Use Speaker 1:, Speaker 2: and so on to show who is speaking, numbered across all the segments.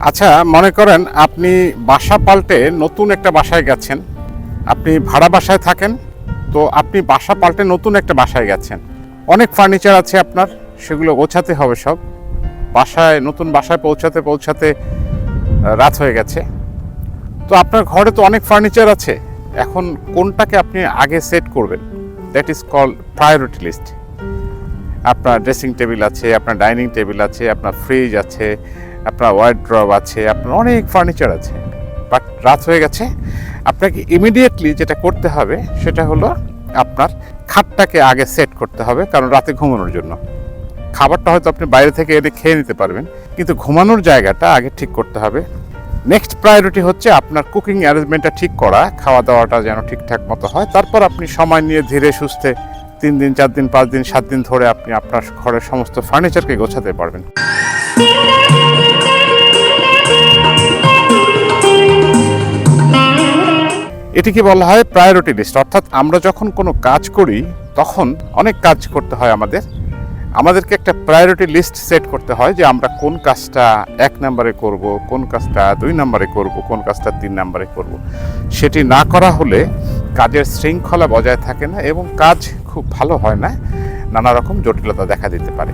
Speaker 1: আচ্ছা মনে করেন আপনি বাসা পাল্টে নতুন একটা বাসায় গেছেন। আপনি ভাড়া বাসায় থাকেন, তো আপনি বাসা পাল্টে নতুন একটা বাসায় গেছেন। অনেক ফার্নিচার আছে আপনার, সেগুলো গোছাতে হবে সব। বাসায়, নতুন বাসায় পৌঁছাতে পৌঁছাতে রাত হয়ে গেছে। তো আপনার ঘরে তো অনেক ফার্নিচার আছে। এখন কোনটাকে আপনি আগে সেট করবেন? That is call priority list আপনার ড্রেসিং টেবিল আছে, আপনার ডাইনিং টেবিল আছে, আপনার ফ্রিজ আছে আপনার ওয়ার্ড্রব আছে, আপনার অনেক ফার্নিচার আছে। বাট রাত হয়ে গেছে, আপনাকে ইমিডিয়েটলি যেটা করতে হবে, সেটা হলো আপনার খাটটাকে আগে সেট করতে হবে, কারণ রাতে ঘুমানোর জন্য। খাবারটা হয়তো আপনি বাইরে থেকে এনে খেয়ে নিতে পারবেন, কিন্তু ঘুমানোর জায়গাটা আগে ঠিক করতে হবে। নেক্সট প্রায়োরিটি হচ্ছে আপনার কুকিং অ্যারেঞ্জমেন্টটা ঠিক করা খাওয়া দাওয়াটা যেন ঠিকঠাক মতো হয়। তারপর আপনি সময় নিয়ে ধীরে সুস্থে তিন দিন, চার দিন, পাঁচ দিন, সাত দিন ধরে আপনি আপনার ঘরের সমস্ত ফার্নিচারকে গোছাতে পারবেন। এটিকে বলা হয় প্রায়োরিটি লিস্ট অর্থাৎ আমরা যখন কোনো কাজ করি, তখন অনেক কাজ করতে হয় আমাদের। আমাদেরকে একটা প্রায়োরিটি লিস্ট সেট করতে হয় যে আমরা কোন কাজটা এক নম্বরে করব, কোন কাজটা দুই নম্বরে করব, কোন কাজটা তিন নম্বরে করব। সেটি না করা হলে কাজের শৃঙ্খলা বজায় থাকে না এবং কাজ খুব ভালো হয় না, নানা রকম জটিলতা দেখা দিতে পারে।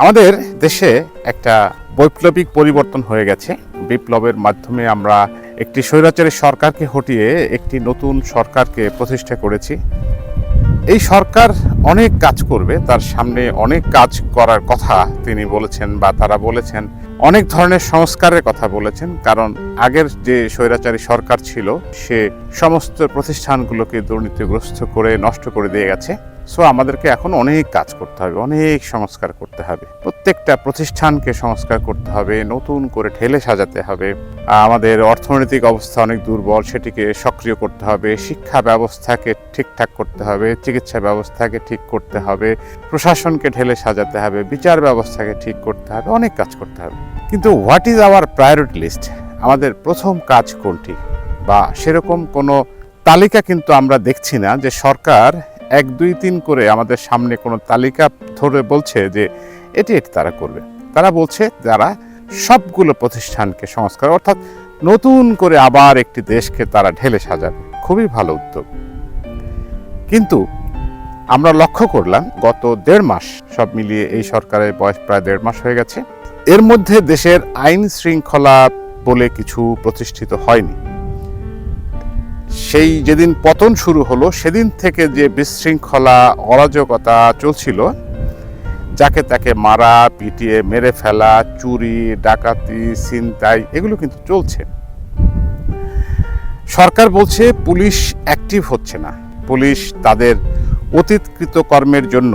Speaker 1: আমাদের দেশে একটা বৈপ্লবিক পরিবর্তন হয়ে গেছে। বিপ্লবের মাধ্যমে আমরা একটি স্বৈরাচারী সরকারকে হটিয়ে একটি নতুন সরকারকে প্রতিষ্ঠা করেছি। এই সরকার অনেক কাজ করবে, তার সামনে অনেক কাজ করার কথা তিনি বলেছেন বা তারা বলেছেন। অনেক ধরনের সংস্কারের কথা বলেছেন, কারণ আগের যে স্বৈরাচারী সরকার ছিল, সে সমস্ত প্রতিষ্ঠানগুলোকে দুর্নীতিগ্রস্ত করে নষ্ট করে দিয়ে গেছে। সো আমাদেরকে এখন অনেক কাজ করতে হবে, অনেক সংস্কার করতে হবে। প্রত্যেকটা প্রতিষ্ঠানকে সংস্কার করতে হবে, নতুন করে ঠেলে সাজাতে হবে। আমাদের অর্থনৈতিক অবস্থা অনেক দুর্বল, সেটিকে সক্রিয় করতে হবে, শিক্ষা ব্যবস্থাকে ঠিকঠাক করতে হবে, চিকিৎসা ব্যবস্থাকে ঠিক করতে হবে, প্রশাসনকে ঢেলে সাজাতে হবে, বিচার ব্যবস্থাকে ঠিক করতে হবে, অনেক কাজ করতে হবে। কিন্তু what is our priority list আমাদের প্রথম কাজ কোনটি? বা সেরকম কোনো তালিকা কিন্তু আমরা দেখছি না যে সরকার এক, দুই, তিন করে আমাদের সামনে কোনো তালিকা ধরে বলছে যে এটি এটি তারা করবে। তারা বলছে, যারা সবগুলো প্রতিষ্ঠানকে সংস্কার, অর্থাৎ নতুন করে আবার একটি দেশকে তারা ঢেলে সাজাবে। খুবই ভালো উদ্যোগ। কিন্তু আমরা লক্ষ্য করলাম, গত দেড় মাস সব মিলিয়ে এই সরকারের বয়স প্রায় দেড় মাস হয়ে গেছে। এর মধ্যে দেশের আইন শৃঙ্খলা বলে কিছু প্রতিষ্ঠিত হয়নি। সেই যেদিন পতন শুরু হলো, সেদিন থেকে যে বিশৃঙ্খলা, অরাজকতা চলছিল যাকে তাকে মারা, পিটিয়ে, মেরে ফেলা, চুরি, ডাকাতি, ছিনতাই, এগুলো কিন্তু চলছে। সরকার বলছে পুলিশ অ্যাক্টিভ হচ্ছে না। পুলিশ তাদের অতীতকৃত কর্মের জন্য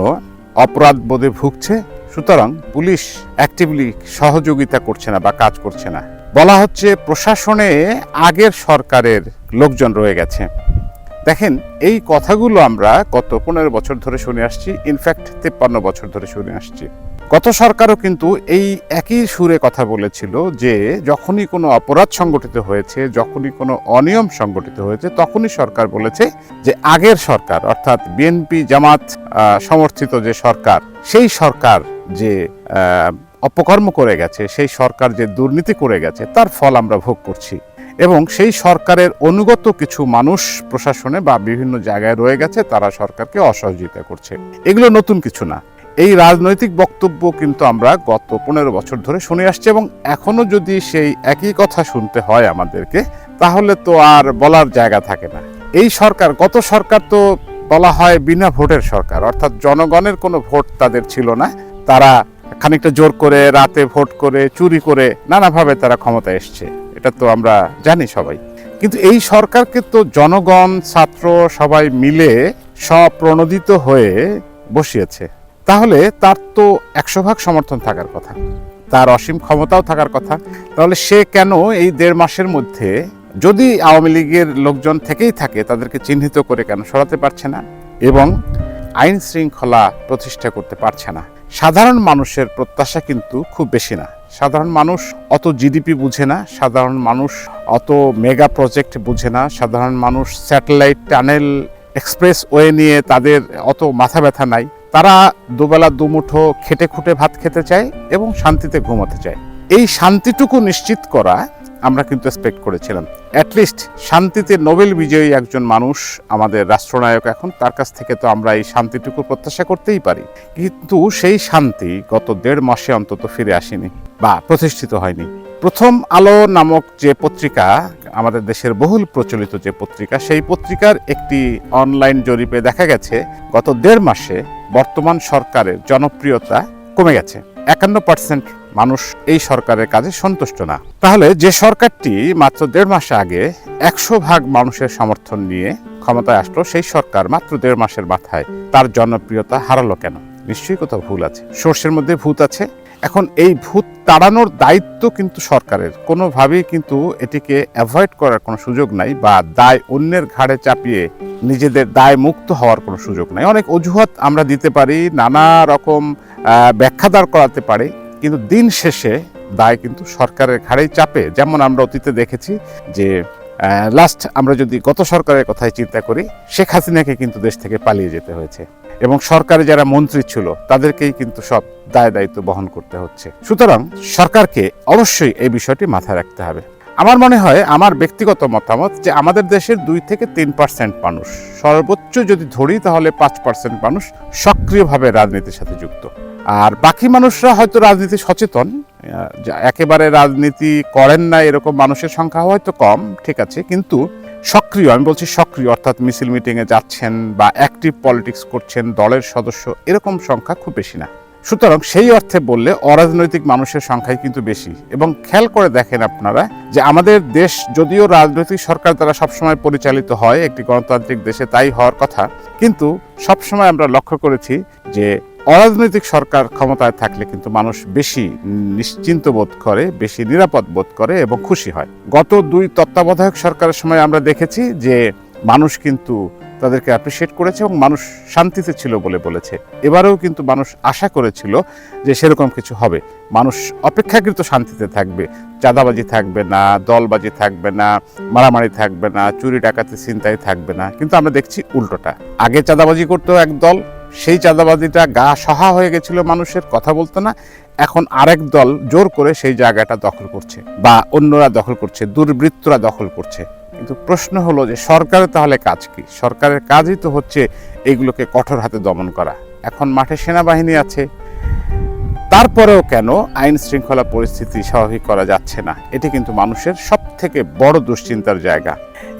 Speaker 1: অপরাধ বোধে ভুগছে, সুতরাং পুলিশ অ্যাক্টিভলি সহযোগিতা করছে না বা কাজ করছে না। বলা হচ্ছে প্রশাসনে আগের সরকারের লোকজন রয়ে গেছে। দেখেন, এই কথাগুলো আমরা গত পনেরো বছর ধরে শুনে আসছি ইনফ্যাক্ট তেপ্পান্ন বছর ধরে শুনে আসছি। গত সরকারও কিন্তু এই একই সুরে কথা বলেছিল যে, যখনই কোনো অপরাধ সংগঠিত হয়েছে, যখনই কোনো অনিয়ম সংগঠিত হয়েছে, তখনই সরকার বলেছে যে, আগের সরকার, অর্থাৎ বিএনপি জামাত সমর্থিত যে সরকার, সেই সরকার যে অপকর্ম করে গেছে, সেই সরকার যে দুর্নীতি করে গেছে, তার ফল আমরা ভোগ করছি। এবং সেই সরকারের অনুগত কিছু মানুষ প্রশাসনে বা বিভিন্ন জায়গায় রয়ে গেছে, তারা সরকারকে অসহযোগিতা করছে। এগুলো নতুন কিছু না। এই রাজনৈতিক বক্তব্য কিন্তু আমরা গত পনেরো বছর ধরে শুনে আসছি এবং এখনও যদি সেই একই কথা শুনতে হয় আমাদেরকে, তাহলে তো আর বলার জায়গা থাকে না। এই সরকার, গত সরকার তো বলা হয় বিনা ভোটের সরকার, অর্থাৎ জনগণের কোনো ভোট তাদের ছিল না। তারা খানিকটা জোর করে রাতে ভোট করে, চুরি করে নানাভাবে তারা ক্ষমতা এসছে। এটা তো আমরা জানি সবাই। কিন্তু এই সরকারকে তো জনগণ, ছাত্র সবাই মিলে স্বপ্রণোদিত হয়ে বসিয়েছে। তাহলে তার তো একশো ভাগ সমর্থন থাকার কথা। তার অসীম ক্ষমতাও থাকার কথা। তাহলে সে কেন এই দেড় মাসের মধ্যে যদি আওয়ামী লীগের লোকজন থেকেই থাকে, তাদেরকে চিহ্নিত করে কেন সরাতে পারছে না এবং আইন শৃঙ্খলা প্রতিষ্ঠা করতে পারছে না? সাধারণ মানুষের প্রত্যাশা কিন্তু খুব বেশি না। সাধারণ মানুষ অত জিডিপি বুঝে না, সাধারণ মানুষ অত মেগা প্রজেক্ট বুঝে না, সাধারণ মানুষ স্যাটেলাইট টানেল এক্সপ্রেস ওয়ে নিয়ে তাদের অত মাথা ব্যথা নাই। তারা দুবেলা দুমুঠো খেটে খুঁটে ভাত খেতে চায় এবং শান্তিতে ঘুমাতে চায়। এই শান্তিটুকু নিশ্চিত করা আমরা কিন্তু এক্সপেক্ট করেছিলাম। অ্যাটলিস্ট শান্তিতে নোবেল বিজয়ী একজন মানুষ আমাদের রাষ্ট্রনায়ক এখন, তার কাছ থেকে তো আমরা এই শান্তিটুকু প্রত্যাশা করতেই পারি। কিন্তু সেই শান্তি গত দেড় মাসে অন্তত ফিরে আসেনি বা প্রতিষ্ঠিত হয়নি। প্রথম আলো নামক যে পত্রিকা, আমাদের দেশের বহুল প্রচলিত যে পত্রিকা, সেই পত্রিকার একটি অনলাইন জরিপে দেখা গেছে, গত দেড় মাসে বর্তমান সরকারের জনপ্রিয়তা কমে গেছে। একান্ন পার্সেন্ট মানুষ এই সরকারের কাজে সন্তুষ্ট না। তাহলে যে সরকারটি মাত্র দেড় মাস আগে একশো ভাগ মানুষের সমর্থন নিয়ে ক্ষমতায় আসলো, সেই সরকার মাত্র দেড় মাসের মাথায় তার জনপ্রিয়তা হারালো কেন? নিশ্চয়ই কোথাও ভুল আছে। সোর্সের মধ্যে ভূত আছে এখন এই ভূত তাড়ানোর দায়িত্ব কিন্তু সরকারের। কোনোভাবেই কিন্তু এটিকে অ্যাভয়েড করার কোনো সুযোগ নাই বা দায় অন্যের ঘাড়ে চাপিয়ে নিজেদের দায় মুক্ত হওয়ার কোনো সুযোগ নাই। অনেক অজুহাত আমরা দিতে পারি নানা রকম আহ, ব্যাখ্যা দাঁড় করাতে পারি কিন্তু দিন শেষে দায় কিন্তু সরকারের ঘাড়েই চাপে। যেমন আমরা অতীতে দেখেছি যে লাস্ট আমরা যদি গত সরকারের কথাই চিন্তা করি শেখ হাসিনাকে কিন্তু দেশ থেকে পালিয়ে যেতে হয়েছে। এবং সরকারে যারা মন্ত্রী ছিল, তাদেরকেই কিন্তু সব দায় দায়িত্ব বহন করতে হচ্ছে। সুতরাং সরকারকে অবশ্যই এই বিষয়টি মাথায় রাখতে হবে। আমার মনে হয়, আমার ব্যক্তিগত মতামত যে আমাদের দেশের দুই থেকে তিন পার্সেন্ট মানুষ, সর্বোচ্চ যদি ধরি তাহলে পাঁচ পার্সেন্ট মানুষ সক্রিয়ভাবে রাজনীতির সাথে যুক্ত। আর বাকি মানুষরা হয়তো রাজনীতি সচেতন একেবারে রাজনীতি করেন না এরকম মানুষের সংখ্যা হয়তো কম, ঠিক আছে, কিন্তু সক্রিয়, আমি বলছি সক্রিয়, অর্থাৎ মিছিল মিটিংয়ে যাচ্ছেন বা অ্যাক্টিভ পলিটিক্স করছেন, দলের সদস্য, এরকম সংখ্যা খুব বেশি না। সুতরাং সেই অর্থে বললে অরাজনৈতিক মানুষের সংখ্যাই কিন্তু বেশি। এবং খেয়াল করে দেখেন আপনারা যে আমাদের দেশ, যদিও রাজনৈতিক সরকার দ্বারা সবসময় পরিচালিত হয়, একটি গণতান্ত্রিক দেশে তাই হওয়ার কথা, কিন্তু সবসময় আমরা লক্ষ্য করেছি যে অরাজনৈতিক সরকার ক্ষমতায় থাকলে কিন্তু মানুষ বেশি নিশ্চিন্ত বোধ করে, বেশি নিরাপদ বোধ করে এবং খুশি হয়। গত দুই তত্ত্বাবধায়ক সরকারের সময় আমরা দেখেছি যে মানুষ কিন্তু তাদেরকে অ্যাপ্রিসিয়েট করেছে এবং মানুষ শান্তিতে ছিল বলে বলেছে। এবারেও কিন্তু মানুষ আশা করেছিল যে সেরকম কিছু হবে। মানুষ অপেক্ষাকৃত শান্তিতে থাকবে। চাঁদাবাজি থাকবে না, দলবাজি থাকবে না, মারামারি থাকবে না, চুরি ডাকাতি চিন্তাই থাকবে না। কিন্তু আমরা দেখছি উল্টোটা। আগে চাঁদাবাজি করতো এক দল সেই চাঁদাবাজিটা গা সহা হয়ে গেছিল মানুষের, কথা বলতো না। এখন আরেক দল জোর করে সেই জায়গাটা দখল করছে বা অন্যরা দখল করছে, দুর্বৃত্তরা দখল করছে। কিন্তু প্রশ্ন হলো যে সরকারের তাহলে কাজ কি? সরকারের কাজই তো হচ্ছে এগুলোকে কঠোর হাতে দমন করা। এখন মাঠে সেনাবাহিনী আছে তারপরেও কেন আইন শৃঙ্খলা পরিস্থিতি স্বাভাবিক করা যাচ্ছে না? এটি কিন্তু মানুষের সব থেকে বড় দুশ্চিন্তার জায়গা।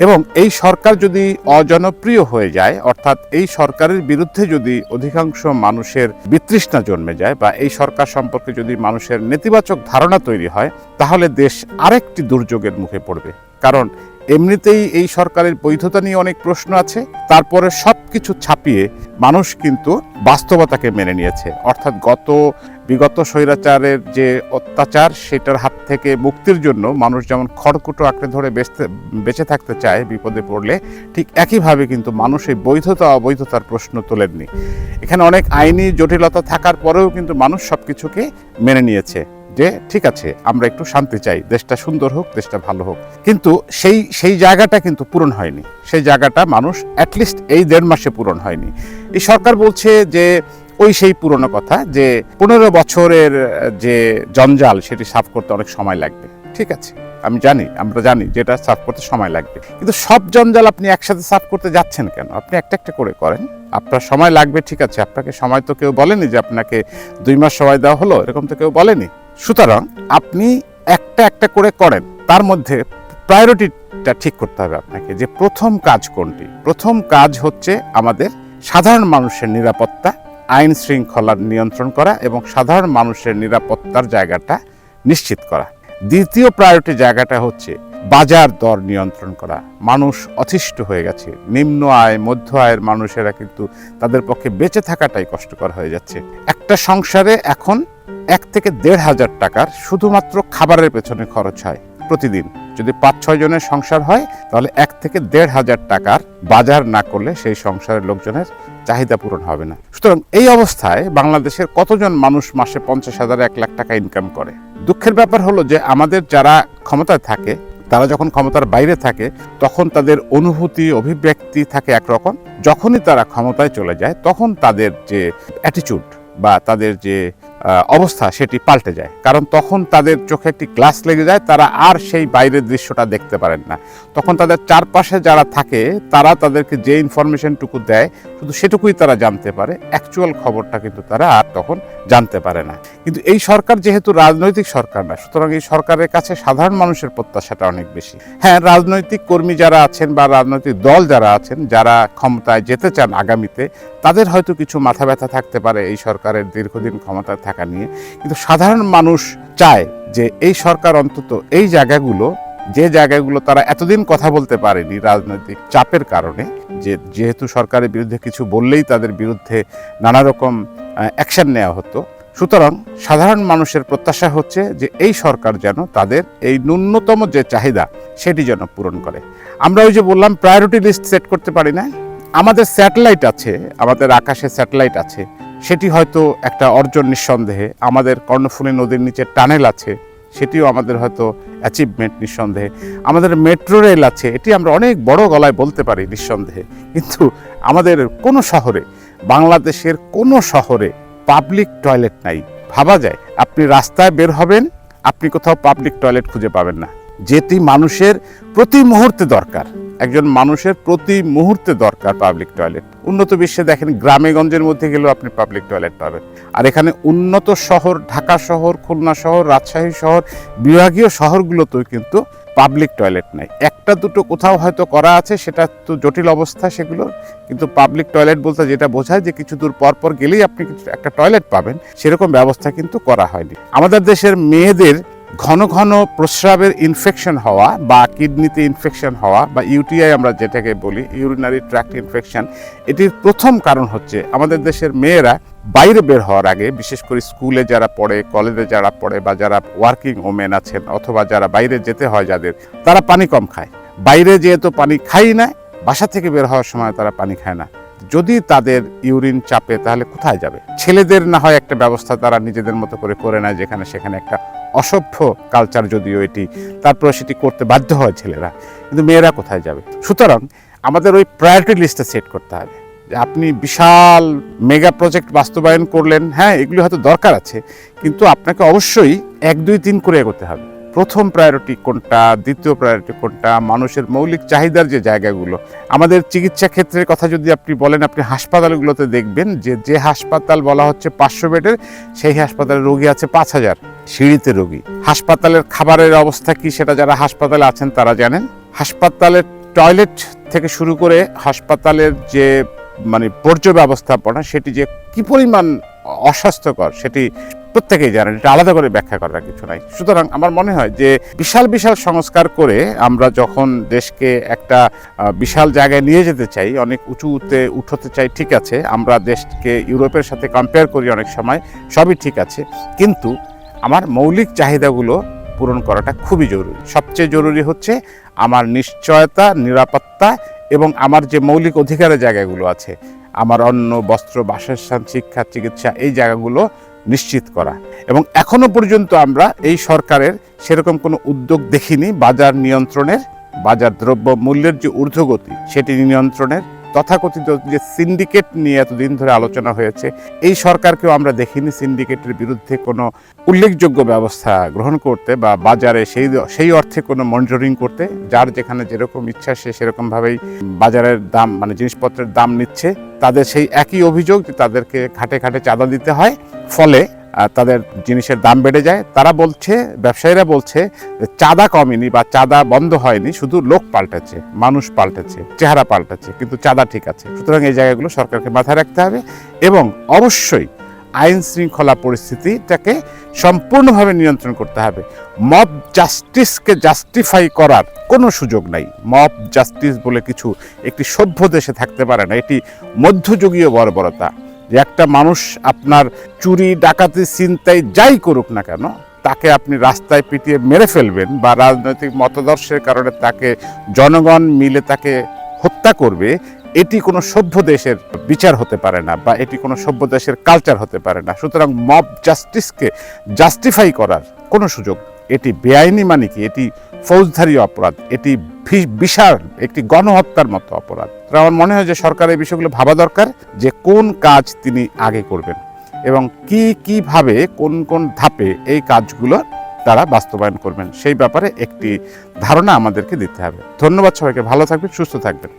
Speaker 1: এবং এই সরকার যদি অজনপ্রিয় হয়ে যায়, অর্থাৎ এই সরকারের বিরুদ্ধে যদি অধিকাংশ মানুষের বিতৃষ্ণা জন্মে যায় বা এই সরকার সম্পর্কে যদি মানুষের নেতিবাচক ধারণা তৈরি হয়, তাহলে দেশ আরেকটি দুর্যোগের মুখে পড়বে। কারণ এমনিতেই এই সরকারের বৈধতা নিয়ে অনেক প্রশ্ন আছে, তারপরে সব কিছু ছাপিয়ে মানুষ কিন্তু বাস্তবতাকে মেনে নিয়েছে। অর্থাৎ গত বিগত স্বৈরাচারের যে অত্যাচার, সেটার হাত থেকে মুক্তির জন্য মানুষ যেমন খড়কুটো আঁকড়ে ধরে বেঁচতে, বেঁচে থাকতে চায় বিপদে পড়লে, ঠিক একইভাবে কিন্তু মানুষ এই বৈধতা, অবৈধতার প্রশ্ন তোলেননি। এখানে অনেক আইনি জটিলতা থাকার পরেও কিন্তু মানুষ সব কিছুকে মেনে নিয়েছে যে, ঠিক আছে, আমরা একটু শান্তি চাই, দেশটা সুন্দর হোক, দেশটা ভালো হোক। কিন্তু সেই সেই জায়গাটা কিন্তু পূরণ হয়নি। সেই জায়গাটা মানুষ অ্যাটলিস্ট এই দেড় মাসে পূরণ হয়নি। এই সরকার বলছে যে ওই সেই পুরনো কথা যে পনেরো বছরের যে জঞ্জাল সেটি সাফ করতে অনেক সময় লাগবে। ঠিক আছে? আমি জানি, আমরা জানি যেটা সাফ করতে সময় লাগবে। কিন্তু সব জঞ্জাল আপনি একসাথে সাফ করতে যাচ্ছেন কেন? আপনি একটা একটা করে করেন। আপনার সময় লাগবে, ঠিক আছে। আপনাকে সময় তো কেউ বলেনি যে আপনাকে দুই মাস সময় দেওয়া হলো, এরকম তো কেউ বলেনি। সুতরাং আপনি একটা একটা করে করেন। তার মধ্যে প্রায়োরিটিটা ঠিক করতে হবে আপনাকে যে প্রথম কাজ কোনটি? প্রথম কাজ হচ্ছে আমাদের সাধারণ মানুষের নিরাপত্তা আইন শৃঙ্খলার নিয়ন্ত্রণ করা এবং সাধারণ মানুষের নিরাপত্তার জায়গাটা নিশ্চিত করা। দ্বিতীয় প্রায়োরিটি জায়গাটা হচ্ছে বাজার দর নিয়ন্ত্রণ করা। মানুষ অতিষ্ঠ হয়ে গেছে। নিম্ন আয়, মধ্য আয়ের মানুষেরা কিন্তু তাদের পক্ষে বেঁচে থাকাটাই কষ্টকর হয়ে যাচ্ছে। একটা সংসারে এখন এক থেকে দেড় হাজার টাকার শুধুমাত্র খাবারের পেছনে খরচ হয় প্রতিদিন। যদি পাঁচ, ছয় জনের সংসার হয়, তাহলে এক থেকে দেড় হাজার টাকার বাজার না করলে সেই সংসারের লোকজনের চাহিদা পূরণ হবে না। সুতরাং এই অবস্থায় বাংলাদেশের কতজন মানুষ মাসে পঞ্চাশ হাজার এক লাখ টাকা ইনকাম করে? দুঃখের ব্যাপার হলো যে আমাদের যারা ক্ষমতায় থাকে, তারা যখন ক্ষমতার বাইরে থাকে, তখন তাদের অনুভূতি, অভিব্যক্তি থাকে একরকম। যখনই তারা ক্ষমতায় চলে যায়, তখন তাদের যে অ্যাটিচিউড বা তাদের যে অবস্থা সেটি পাল্টে যায়। কারণ তখন তাদের চোখে একটি গ্লাস লেগে যায়, তারা আর সেই বাইরের দৃশ্যটা দেখতে পারেন না। তখন তাদের চারপাশে যারা থাকে, তারা তাদেরকে যে ইনফরমেশনটুকু দেয়, শুধু সেটুকুই তারা জানতে পারে। অ্যাকচুয়াল খবরটা কিন্তু তারা আর তখন জানতে পারে না। কিন্তু এই সরকার যেহেতু রাজনৈতিক সরকার না, সুতরাং এই সরকারের কাছে সাধারণ মানুষের প্রত্যাশাটা অনেক বেশি। হ্যাঁ রাজনৈতিক কর্মী যারা আছেন বা রাজনৈতিক দল যারা আছেন, যারা ক্ষমতায় যেতে চান আগামীতে, তাদের হয়তো কিছু মাথা ব্যথা থাকতে পারে এই সরকারের দীর্ঘদিন ক্ষমতায় থাকা নিয়ে। কিন্তু সাধারণ মানুষ চায় যে এই সরকার অন্তত এই জায়গাগুলো, যে জায়গাগুলো তারা এতদিন কথা বলতে পারেনি রাজনৈতিক চাপের কারণে, যে যেহেতু সরকারের বিরুদ্ধে কিছু বললেই তাদের বিরুদ্ধে নানা রকম অ্যাকশন নেওয়া হতো। সুতরাং সাধারণ মানুষের প্রত্যাশা হচ্ছে যে এই সরকার যেন তাদের এই ন্যূনতম যে চাহিদা, সেটি যেন পূরণ করে। আমরা ওই যে বললাম প্রায়োরিটি লিস্ট সেট করতে পারি না আমাদের স্যাটেলাইট আছে, আমাদের আকাশে স্যাটেলাইট আছে। সেটি হয়তো একটা অর্জন নিঃসন্দেহে। আমাদের কর্ণফুলী নদীর নিচে টানেল আছে, সেটিও আমাদের হয়তো অ্যাচিভমেন্ট নিঃসন্দেহে। আমাদের মেট্রো রেল আছে, এটি আমরা অনেক বড় গলায় বলতে পারি নিঃসন্দেহে। কিন্তু আমাদের কোনো শহরে, বাংলাদেশের কোনো শহরে পাবলিক টয়লেট নাই। ভাবা যায়, আপনি রাস্তায় বের হবেন, আপনি কোথাও পাবলিক টয়লেট খুঁজে পাবেন না। যেটি মানুষের প্রতি মুহূর্তে দরকার। একজন মানুষের প্রতি মুহূর্তে দরকার পাবলিক টয়লেট উন্নত বিশ্বে দেখেন গ্রামে গঞ্জের মধ্যে গেলেও আপনি পাবলিক টয়লেট পাবেন। আর এখানে উন্নত শহর, ঢাকা শহর, খুলনা শহর, রাজশাহী শহর, বিভাগীয় শহরগুলোতেও কিন্তু পাবলিক টয়লেট নাই। একটা দুটো কোথাও হয়তো করা আছে, সেটা তো জটিল অবস্থা সেগুলো। কিন্তু পাবলিক টয়লেট বলতে যেটা বোঝায় যে কিছু দূর পর পর গেলেই আপনি একটা টয়লেট পাবেন, সেরকম ব্যবস্থা কিন্তু করা হয়নি। আমাদের দেশের মেয়েদের ঘন ঘন প্রস্রাবের ইনফেকশন হওয়া বা কিডনিতে ইনফেকশন হওয়া বা ইউটিআই আমরা যেটাকে বলি ইউরিনারি ট্র্যাক্ট ইনফেকশন এটির প্রথম কারণ হচ্ছে আমাদের দেশের মেয়েরা বাইরে বের হওয়ার আগে, বিশেষ করে স্কুলে যারা পড়ে কলেজে যারা পড়ে বা যারা ওয়ার্কিং ওমেন আছেন অথবা যারা বাইরে যেতে হয় যাদের, তারা পানি কম খায়। বাইরে যেহেতু পানি খাই না, বাসা থেকে বের হওয়ার সময় তারা পানি খায় না। যদি তাদের ইউরিন চাপে, তাহলে কোথায় যাবে? ছেলেদের না হয় একটা ব্যবস্থা তারা নিজেদের মতো করে করে নেয়, যেখানে সেখানে একটা অসভ্য কালচার যদিও এটি। তারপরে সেটি করতে বাধ্য হয় ছেলেরা। কিন্তু মেয়েরা কোথায় যাবে? সুতরাং আমাদের ওই প্রায়োরিটি লিস্টটা সেট করতে হবে। যে আপনি বিশাল মেগা প্রজেক্ট বাস্তবায়ন করলেন হ্যাঁ এগুলি হয়তো দরকার আছে, কিন্তু আপনাকে অবশ্যই এক দুই তিন করে এগোতে হবে। প্রথম প্রায়োরিটি কোনটা, দ্বিতীয় প্রায়োরিটি কোনটা, মানুষের মৌলিক চাহিদার যে জায়গাগুলো। আমাদের চিকিৎসা ক্ষেত্রের কথা যদি আপনি বলেন, আপনি হাসপাতালগুলোতে দেখবেন যে যে হাসপাতাল বলা হচ্ছে পাঁচশো বেডের, সেই হাসপাতালে রোগী আছে পাঁচ হাজার। সিঁড়িতে রোগী। হাসপাতালের খাবারের অবস্থা কি সেটা যারা হাসপাতালে আছেন তারা জানেন। হাসপাতালের টয়লেট থেকে শুরু করে হাসপাতালের যে মানে বর্জ্য ব্যবস্থাপনা সেটি যে কি পরিমাণ অস্বাস্থ্যকর, সেটি প্রত্যেকেই জানেন, এটা আলাদা করে ব্যাখ্যা করার কিছু নাই। সুতরাং আমার মনে হয় যে বিশাল বিশাল সংস্কার করে আমরা যখন দেশকে একটা বিশাল জায়গায় নিয়ে যেতে চাই, অনেক উঁচুতে উঠতে চাই, ঠিক আছে, আমরা দেশকে ইউরোপের সাথে কম্পেয়ার করি অনেক সময়, সবই ঠিক আছে। কিন্তু আমার মৌলিক চাহিদাগুলো পূরণ করাটা খুবই জরুরি। সবচেয়ে জরুরি হচ্ছে আমার নিশ্চয়তা, নিরাপত্তা এবং আমার যে মৌলিক অধিকারের জায়গাগুলো আছে, আমার অন্ন, বস্ত্র, বাসস্থান, শিক্ষা, চিকিৎসা, এই জায়গাগুলো নিশ্চিত করা। এবং এখনও পর্যন্ত আমরা এই সরকারের সেরকম কোনো উদ্যোগ দেখিনি বাজার নিয়ন্ত্রণের, বাজার দ্রব্য মূল্যের যে ঊর্ধ্বগতি, সেটি নিয়ন্ত্রণের তথাকথিত যে সিন্ডিকেট নিয়ে এতদিন ধরে আলোচনা হয়েছে, এই সরকারকেও আমরা দেখিনি সিন্ডিকেটের বিরুদ্ধে কোনো উল্লেখযোগ্য ব্যবস্থা গ্রহণ করতে বা বাজারে সেই সেই অর্থে কোনো মনিটরিং করতে, যার যেখানে যেরকম ইচ্ছা সে সেরকমভাবেই বাজারের দাম মানে জিনিসপত্রের দাম নিচ্ছে। তাদের সেই একই অভিযোগ যে তাদেরকে ঘাটে ঘাটে চাঁদা দিতে হয়। ফলে তাদের জিনিসের দাম বেড়ে যায়, তারা বলছে, ব্যবসায়ীরা বলছে চাঁদা কমেনি বা চাঁদা বন্ধ হয়নি, শুধু লোক পাল্টেছে, মানুষ পাল্টেছে, চেহারা পাল্টেছে, কিন্তু চাঁদা ঠিক আছে। সুতরাং এই জায়গাগুলো সরকারকে মাথায় রাখতে হবে এবং অবশ্যই আইন শৃঙ্খলা পরিস্থিতিটাকে সম্পূর্ণভাবে নিয়ন্ত্রণ করতে হবে। মব জাস্টিসকে জাস্টিফাই করার কোনো সুযোগ নাই। মব জাস্টিস বলে কিছু একটি সভ্য দেশে থাকতে পারে না, এটি মধ্যযুগীয় বর্বরতা। যে একটা মানুষ আপনার চুরি, ডাকাতি চিন্তাই যাই করুক না কেন, তাকে আপনি রাস্তায় পিটিয়ে মেরে ফেলবেন বা রাজনৈতিক মতাদর্শের কারণে তাকে জনগণ মিলে তাকে হত্যা করবে, এটি কোনো সভ্য দেশের বিচার হতে পারে না বা এটি কোনো সভ্য দেশের কালচার হতে পারে না। সুতরাং মব জাস্টিসকে জাস্টিফাই করার কোনো সুযোগ, এটি বেআইনি মানে কি? এটি ফৌজদারি অপরাধ। এটি বিশাল একটি গণহত্যার মতো অপরাধ। আমার মনে হয় যে সরকার এই বিষয়গুলো ভাবা দরকার যে কোন কাজ তিনি আগে করবেন এবং কি কীভাবে কোন কোন ধাপে এই কাজগুলো তারা বাস্তবায়ন করবেন সেই ব্যাপারে একটি ধারণা আমাদেরকে দিতে হবে। ধন্যবাদ সবাইকে। ভালো থাকবেন, সুস্থ থাকবেন।